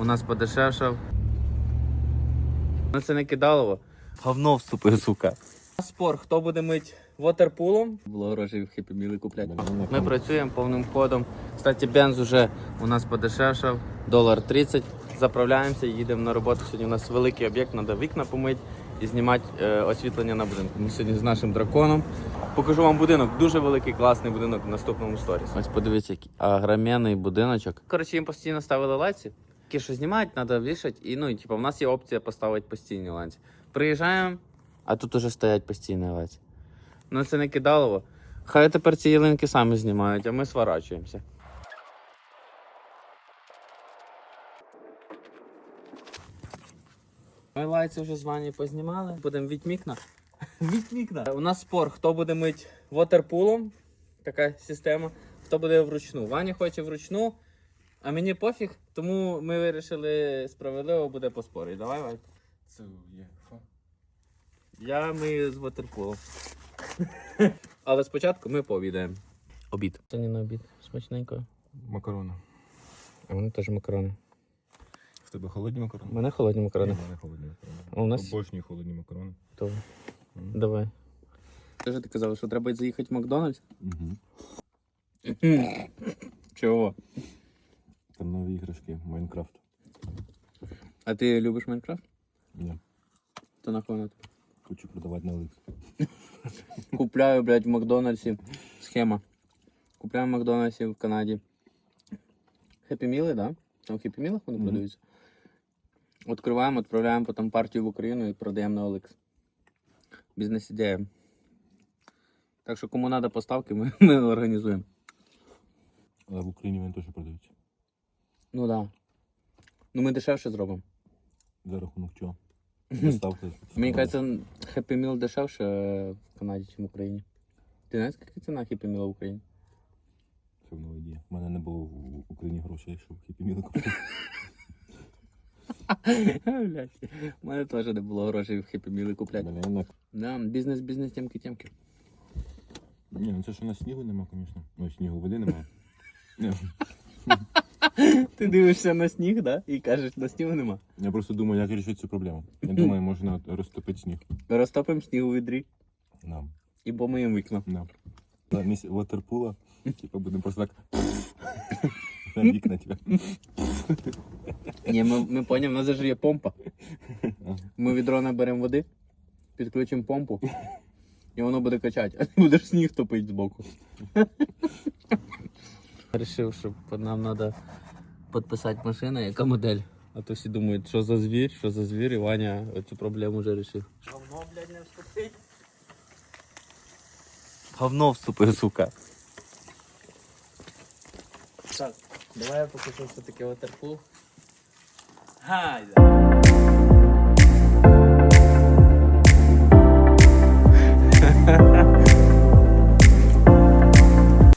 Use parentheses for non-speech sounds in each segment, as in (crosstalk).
У нас подешевшав. Ну це не кидалово. Говно вступив, сука. Спор, хто буде мить вотерпулом? Було грошей в хіпі міли купляти. Ми працюємо повним ходом. Кстати, бенз уже у нас подешевшав. Долар 30. Заправляємося, їдемо на роботу. Сьогодні у нас великий об'єкт, треба вікна помити і знімати е, освітлення на будинку. Ми сьогодні з нашим драконом. Покажу вам будинок. Дуже великий, класний будинок в наступному сторіс. Ось подивіться, який агроменний будиночок. Коротше, їм постійно ставили лайці. Ті, що знімають, треба вішати. І ну, і, типу, в нас є опція поставити постійні ланці. Приїжджаємо, а тут уже стоять постійні ланці. Ну це не кидалово. Хай тепер ці ялинки самі знімають, а ми сворачуємося. Ми лайці вже з вами познімали. Будемо відмікна. (laughs) Відмікна. У нас спор, хто буде мить вотерпулом. Така система. Хто буде вручну. Ваня хоче вручну, а мені пофіг, тому ми вирішили справедливо буде поспорити. Давай, Вань. Це є. Я ми з вотерпулом. (laughs) Але спочатку ми пообідаємо. Обід. Це не на обід. Смачненько. Макарони. А вони теж макарони. В тебе холодні макарони? У мене холодні макарони. Ні, в мене холодні макарони. А у нас- Обожнюю холодні макарони. То давай. Ти ж ти казав, що треба заїхати в Макдональдс? Угу. Чого? Там Майнкрафт. А ти любиш Майнкрафт? Ні. То нахуй на тобі? Хочу продавати на Оликс. (laughs) Купляю, блядь, в Макдональдсі. Схема. Купляю в Макдональдсі в Канаді. Хеппі Міли, да? Там в Хеппі Мілах вони Мгм. продаються. Відкриваємо, відправляємо потім партію в Україну і продаємо на OLX. Бізнес-ідея. Так що кому треба поставки, ми, (laughs) ми організуємо. Але в Україні вони теж продаються. Ну так. Да. Ну ми дешевше зробимо. За рахунок чого? (laughs) Доставка. Мені кажеться, Happy Meal дешевше е, в Канаді, ніж в Україні. Ти знаєш, яка ціна Happy Meal в Україні? Це нова ідея. У мене не було в Україні грошей, щоб хіпі міли купити. (laughs) У мене теж не було грошей в Happy Meal купляти. Блін, Да, бізнес, бізнес, тємки, тємки. Ні, ну це ж у нас снігу нема, звісно. Ну, снігу води немає. Ні. (laughs) (laughs) Ти дивишся на сніг, да? І кажеш, на снігу нема. Я просто думаю, як вирішити цю проблему. Я думаю, можна розтопити сніг. Розтопимо сніг у відрі Да. і помиємо вікна. Да. Замість вотерпула, типа будемо просто так (laughs) на вікна тебе. Ні, ми, ми поняв, у нас же є помпа. Ми відро наберемо води, підключимо помпу, і воно буде качати, а ти будеш сніг топити збоку. Рішив, що нам треба підписати машину, яка модель. А то всі думають, що за звір, що за звір, і Ваня цю проблему вже вирішив. Говно, блядь, не вступить. Говно вступив, сука. Так, давай я покажу, що таке waterpool. Гайда.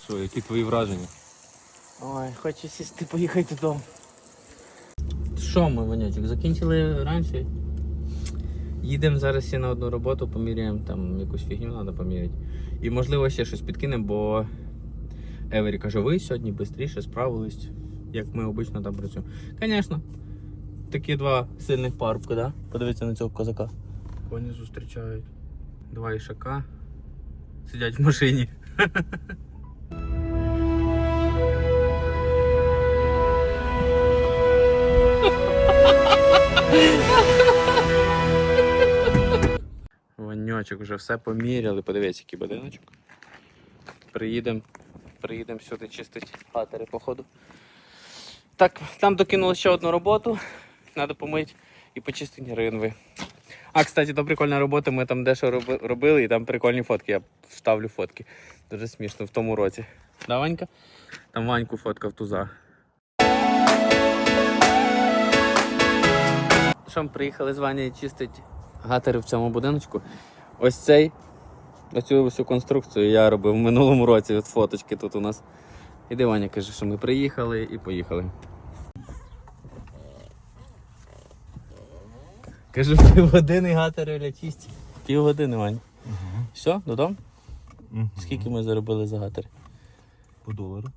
Що, які твої враження? Ой, хочу сісти, поїхати додому. Що ми, Ванятик, закінчили раніше? Їдемо зараз ще на одну роботу, поміряємо, там якусь фігню треба поміряти. І можливо ще щось підкинемо, бо Евері каже, ви сьогодні швидше справились, як ми обично там працюємо. Звісно, такі два сильних парубка, да? Подивіться на цього козака. Коні зустрічають. Два ішака. Сидять в машині. (laughs) Ваньочок, вже все поміряли. Подивіться, який будиночок. Приїдемо приїдем сюди чистити хатери, походу. Так, там докинули ще одну роботу. Треба помити і почистити ринви. А, кстати, то прикольна робота. Ми там дещо робили, і там прикольні фотки. Я вставлю фотки. Дуже смішно в тому році. Да, Ванька? Там Ваньку фоткав туза. Що ми приїхали з Ванею чистити гатери в цьому будиночку. Ось цей, оцю всю конструкцію я робив в минулому році. От фоточки тут у нас. Іди Ваня каже, що ми приїхали і поїхали. Кажу, півгодини гатери для чисті. Півгодини, Вань. Все, додому? Скільки ми заробили за гатери? По долару.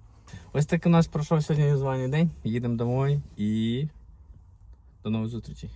Ось так у нас пройшов сьогодні званий день. Їдемо домой і До нових зустрічей.